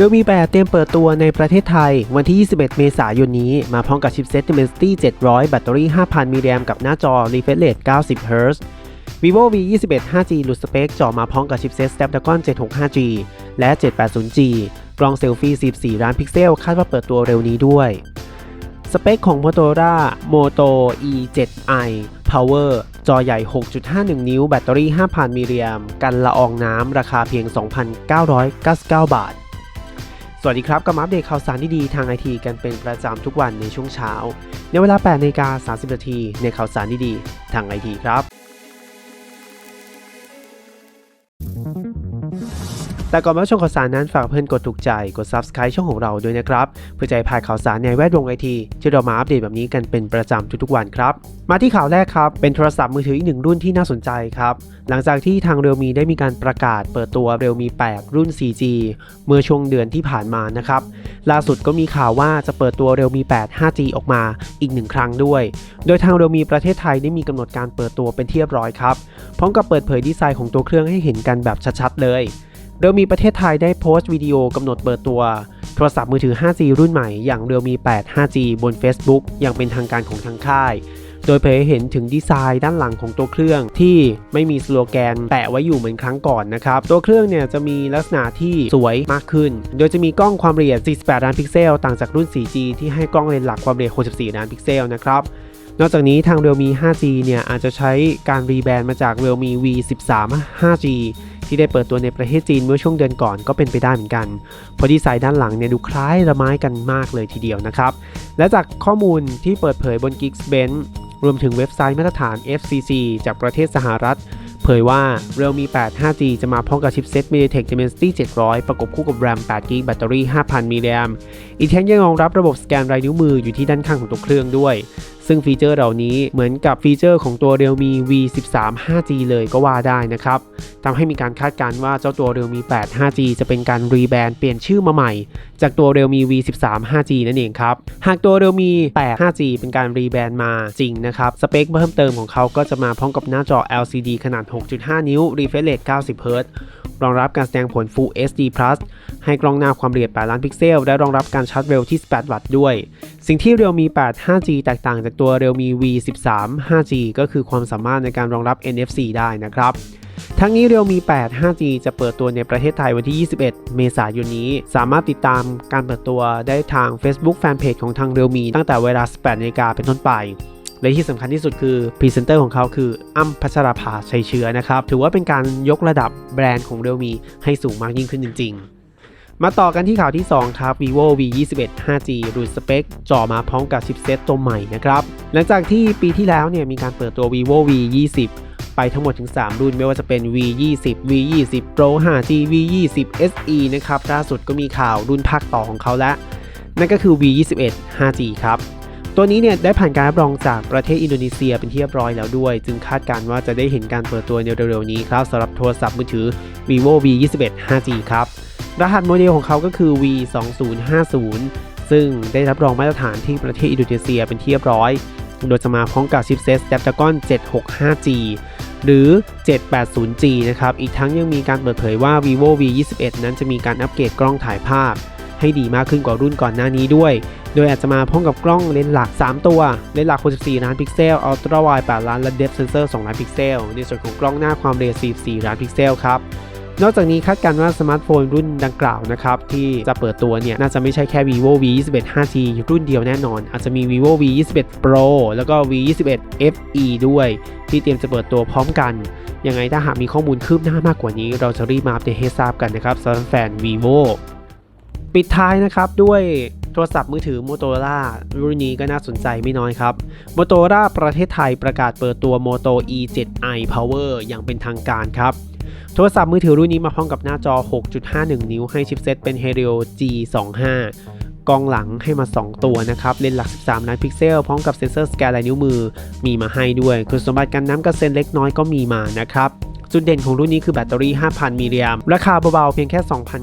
โดยมี8เตรียมเปิดตัวในประเทศไทยวันที่ 21 เมษายนนี้ มาพร้อมกับชิปเซ็ต Dimensity 700 แบตเตอรี่ 5,000 มิลลิแอมกับหน้าจอ refresh rate 90 Hz vivo v 21 5G หลุดสเปคจอมาพร้อมกับชิปเซ็ต Snapdragon 765G และ 780G กล้องเซลฟี่ 14 ล้านพิกเซล คาดว่าเปิดตัวเร็วนี้ด้วย สเปคของ Motorola Moto E7i Power จอใหญ่ 6.51 นิ้ว แบตเตอรี่ 5,000 มิลลิแอมกันละอองน้ำ ราคาเพียง 2,999 บาท สวัสดีครับกับมาอัปเดตข่าวสารดีๆทางไอทีกันเป็นประจำทุกวันในช่วงเช้า ในเวลา8นาฬิกา30นาทีในข่าวสารดีๆทางไอทีครับ แต่ก่อนมาชมข่าวสารนั้นฝากเพื่อนกดถูกใจกด Subscribe ช่องของเราด้วยนะครับ เพื่อให้พาดข่าวสารในแวดวงไอทีที่เรามาอัปเดตแบบนี้กันเป็นประจำทุกๆวันครับ มาที่ข่าวแรกครับ เป็นโทรศัพท์มือถืออีกหนึ่งรุ่นที่น่าสนใจครับ หลังจากที่ทางเรียวมีได้มีการประกาศเปิดตัวเรียวมี 8 รุ่น 4G เมื่อช่วงเดือนที่ผ่านมานะครับล่าสุดก็มีข่าวว่าจะเปิดตัวเรียวมี 8 5G ออกมาอีกหนึ่งครั้งด้วย โดยทางเรียวมีประเทศไทยได้มีกำหนดการเปิดตัวเป็นที่เรียบร้อยครับพร้อมกับเปิดเผยดีไซน์ของตัวเครื่องให้เห็นกันแบบชัดๆเลย เรียวมีประเทศไทยได้โพสต์วิดีโอกำหนดเปิดตัว โทรศัพท์มือถือ 5G รุ่นใหม่อย่างเรียวมี 8 5G บน Facebook อย่างเป็นทางการของทางค่าย โดยเผยเห็นถึงดีไซน์ด้านหลังของตัวเครื่องที่ไม่มีสโลแกนแปะไว้อยู่เหมือนครั้งก่อนนะครับ ตัวเครื่องเนี่ยจะมีลักษณะที่สวยมากขึ้น โดยจะมีกล้องความละเอียด 48 ล้านพิกเซล ต่างจากรุ่น 4G ที่ให้กล้องเลนส์หลักความละเอียด 64 ล้านพิกเซลนะครับนอกจากนี้ทาง Realme 5G เนี่ยอาจจะใช้การรีแบรนด์มาจาก Realme V13 5G ที่ได้เปิดตัวในประเทศจีนเมื่อช่วงเดือนก่อนก็เป็นไปได้เหมือนกัน เพราะดีไซน์ด้านหลังเนี่ยดูคล้ายละไม้กันมากเลยทีเดียวนะครับ และจากข้อมูลที่เปิดเผยบน Geeksbench รวมถึงเว็บไซต์มาตรฐาน FCC จากประเทศสหรัฐ เผยว่า Realme 8 5G จะมาพร้อมกับชิปเซ็ต MediaTek Dimensity 700 ประกบคู่กับ RAM 8GB แบตเตอรี่ 5,000มิลลิแอมอีกทั้งยังรองรับระบบสแกนลายนิ้วมืออยู่ที่ด้านข้างของตัวเครื่องด้วย ซึ่งฟีเจอร์เหล่านี้เหมือนกับฟีเจอร์ของตัว Realme V13 5G เลยก็ว่าได้นะครับทำให้มีการคาดการณ์ว่าเจ้าตัว Realme 8 5G จะเป็นการรีแบรนด์เปลี่ยนชื่อมาใหม่ จากตัว Realme V13 5G นั่นเองครับ หากตัว Realme 8 5G เป็นการรีแบรนด์มาจริงนะครับสเปคเพิ่มเติมของเขาก็จะมาพร้อมกับหน้าจอ LCD ขนาด 6.5 นิ้ว refresh rate 90 Hz รองรับการแสดงผล Full HD Plus ให้กล้องหน้าความละเอียด 8 ล้านพิกเซล และรองรับการชาร์จเร็วที่ 18 วัตต์ด้วย สิ่งที่ Realme 8 5G แตกต่างจากตัว Realme V13 5G ก็คือความสามารถในการรองรับ NFC ได้นะครับทั้งนี้ Realme 8 5G จะเปิดตัวในประเทศไทยวันที่ 21 เมษายนนี้ สามารถติดตามการเปิดตัวได้ทาง Facebook Fanpage ของทาง Realme ตั้งแต่เวลา 18นาฬิกาเป็นต้นไป และที่สำคัญที่สุดคือพรีเซนเตอร์ของเขาคืออ้ำพัชราภาชัยเชื้อนะครับ ถือว่าเป็นการยกระดับแบรนด์ของ Realme ให้สูงมากยิ่งขึ้นจริง ๆ มาต่อกันที่ข่าวที่ 2 ครับ vivo v 2 1 5g รุ่นสเปคจอมาพร้อมกับชิปเซตตัวใหม่นะครับ หลังจากที่ปีที่แล้วเนี่ยมีการเปิดตัว vivo v 20ไปทั้งหมดถึง 3 รุ่นไม่ว่าจะเป็น v 2 0 v 2 0 pro 5g v 2 0 se นะครับล่าสุดก็มีข่าวรุ่นภาคต่อของเขาแล้ว นั่นก็คือ v 2 1 5g ครับ ตัวนี้เนี่ยได้ผ่านการรับรองจากประเทศอินโดนีเซียเป็นที่เรียบร้อยแล้วด้วย จึงคาดการณ์ว่าจะได้เห็นการเปิดตัวในเร็วๆนี้ครับสำหรับโทรศัพท์มือถือ vivo v 2 1 5g ครับ รหัสโมเดลของเขาก็คือ v 2 0 5 0ซึ่งได้รับรองมาตรฐานที่ประเทศอินโดนีเซียเป็นที่เรียบร้อย โดยจะมาพร้อมกับชิปเซ็ต Snapdragon 765G หรือ 780G นะครับ อีกทั้งยังมีการเปิดเผยว่า vivo v 2 1นั้นจะมีการอัปเกรดกล้องถ่ายภาพ ให้ดีมากขึ้นกว่ารุ่นก่อนหน้านี้ด้วย โดยอาจจะมาพร้อมกับกล้องเลนส์หลัก 3 ตัว เลนส์หลัก 64 ล้านพิกเซล อัลตร้าไวด์ 8 ล้าน และ depth sensor 2ล้านพิกเซล ในส่วนของกล้องหน้าความเร็ว 44 ล้านพิกเซลครับนอกจากนี้คาดการณ์ว่าสมาร์ทโฟนรุ่นดังกล่าวนะครับ ที่จะเปิดตัวเนี่ย น่าจะไม่ใช่แค่ vivo v 2 1 5g รุ่นเดียวแน่นอน อาจจะมี vivo v 2 1 pro แล้วก็ v 2 1 fe ด้วย ที่เตรียมจะเปิดตัวพร้อมกันยังไงถ้าหากมีข้อมูลคืบหน้ามากกว่านี้ เราจะรีบมาอัปเดตให้ทราบกันนะครับสำหรับแฟน vivo ปิดท้ายนะครับด้วยโทรศัพท์มือถือ Motorola รุ่นนี้ก็น่าสนใจไม่น้อยครับ Motorola ประเทศไทยประกาศเปิดตัว Moto E7i Power อย่างเป็นทางการครับ โทรศัพท์มือถือรุ่นนี้มาพร้อมกับหน้าจอ 6.51 นิ้วให้ชิปเซ็ตเป็น Helio G25 กล้องหลังให้มา 2 ตัวนะครับ เลนส์หลัก 13 ล้านพิกเซล พร้อมกับเซ็นเซอร์สแกนลายนิ้วมือมีมาให้ด้วย คุณสมบัติกันน้ำกระเซ็นเล็กน้อยก็มีมานะครับ จุดเด่นของรุ่นนี้คือแบตเตอรี่ 5,000 มิลลิแอมราคาเบาๆ เพียงแค่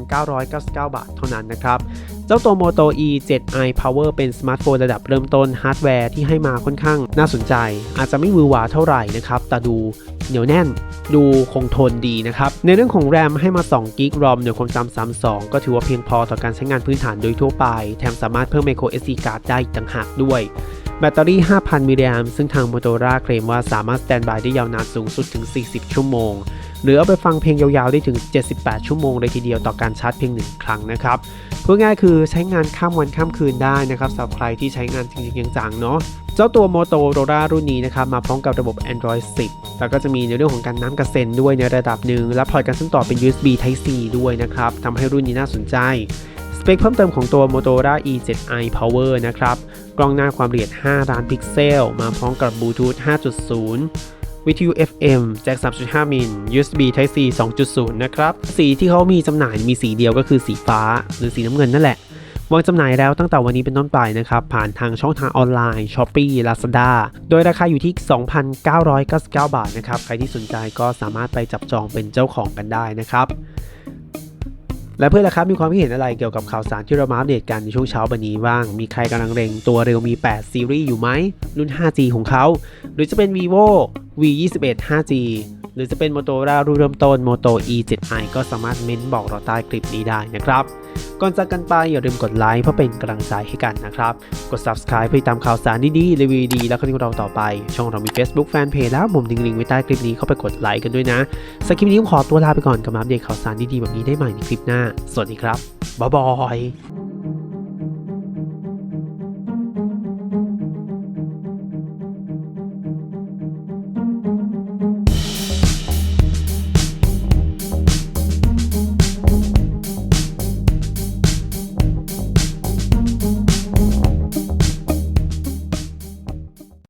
2,999 บาทเท่านั้นนะครับ เจ้าตัว Moto E 7i Power เป็นสมาร์ทโฟนระดับเริ่มต้นฮาร์ดแวร์ที่ให้มาค่อนข้างน่าสนใจ อาจจะไม่มือหวาเท่าไหร่นะครับ แต่ดูเหนียวแน่นดูคงทนดีนะครับ ในเรื่องของ RAM ให้มา2 g b ROM เหนือความจำ32 ก็ถือว่าเพียงพอต่อการใช้งานพื้นฐานโดยทั่วไป แถมสามารถเพิ่ม micro SD card ได้อีกต่างหากด้วย แบตเตอรี่ 5,000 มิลลิแอมป์ซึ่งทาง Motorola เคลมว่าสามารถสแตนบายได้ยาวนานสูงสุดถึง 40 ชั่วโมง หรือเอาไปฟังเพลงยาวๆ ได้ถึง 78 ชั่วโมงเลยทีเดียวต่อการชาร์จเพียงหนึ่งครั้งนะครับพูดง่ายคือใช้งานข้ามวันข้ามคืนได้นะครับสำหรับใครที่ใช้งานจริงๆจังๆเนาะเจ้าตัว Motorola รุ่นนี้นะครับมาพร้อมกับระบบ Android 10 แล้วก็จะมีในเรื่องของการน้ำกระเซ็นด้วยในระดับหนึ่งและพอร์ตการเชื่อมต่อเป็น USB Type C ด้วยนะครับทำให้รุ่นนี้น่าสนใจสเปคเพิ่มเติมของตัว Motorola E7i Power นะครับ กล้องหน้าความละเอียด 5 ล้านพิกเซล มาพร้อมกับบลูทูธ 5.0 วิทยุ FM แจ็ค 3.5 มิล USB Type C 2.0 นะครับ สีที่เขามีจำหน่ายมีสีเดียวก็คือสีฟ้า หรือสีน้ำเงินนั่นแหละ วางจำหน่ายแล้วตั้งแต่วันนี้เป็นต้นไปนะครับ ผ่านทางช่องทางออนไลน์ Shopee Lazada โดยราคาอยู่ที่ 2,999 บาทนะครับ ใครที่สนใจก็สามารถไปจับจองเป็นเจ้าของกันได้นะครับ และเพื่อนละครับมีความคิดเห็นอะไรเกี่ยวกับข่าวสารที่เรามาอัปเดตกันในช่วงเช้าวันนี้บ้าง มีใครกำลังเร็งตัวเร็วมี 8 ซีรีส์อยู่ไหมรุ่น 5G ของเขา หรือจะเป็น vivo v 2 1 5G หรือจะเป็น Motorola รุ่นเริ่มต้น Moto E7i ก็สามารถเม้นบอกเราใต้คลิปนี้ได้นะครับ ก่อนจากกันไปอย่าลืมกดไลค์เพื่อเป็นกำลังใจให้กันนะครับ กด subscribe เพื่อติดตามข่าวสารดีๆรีวิวดี แล้วก็ที่เราต่อไป ช่องเรามี Facebook Fanpage แล้วผมดึงลิงก์ไว้ใต้คลิปนี้เข้าไปกดไลค์กันด้วยนะสำหรับคลิปนี้ผมขอตัวลาไปก่อนกับมาอัปเดตข่าวสารดีๆแบบนี้ได้ใหม่ในคลิปหน้า สวัสดีครับบ๊ายบาย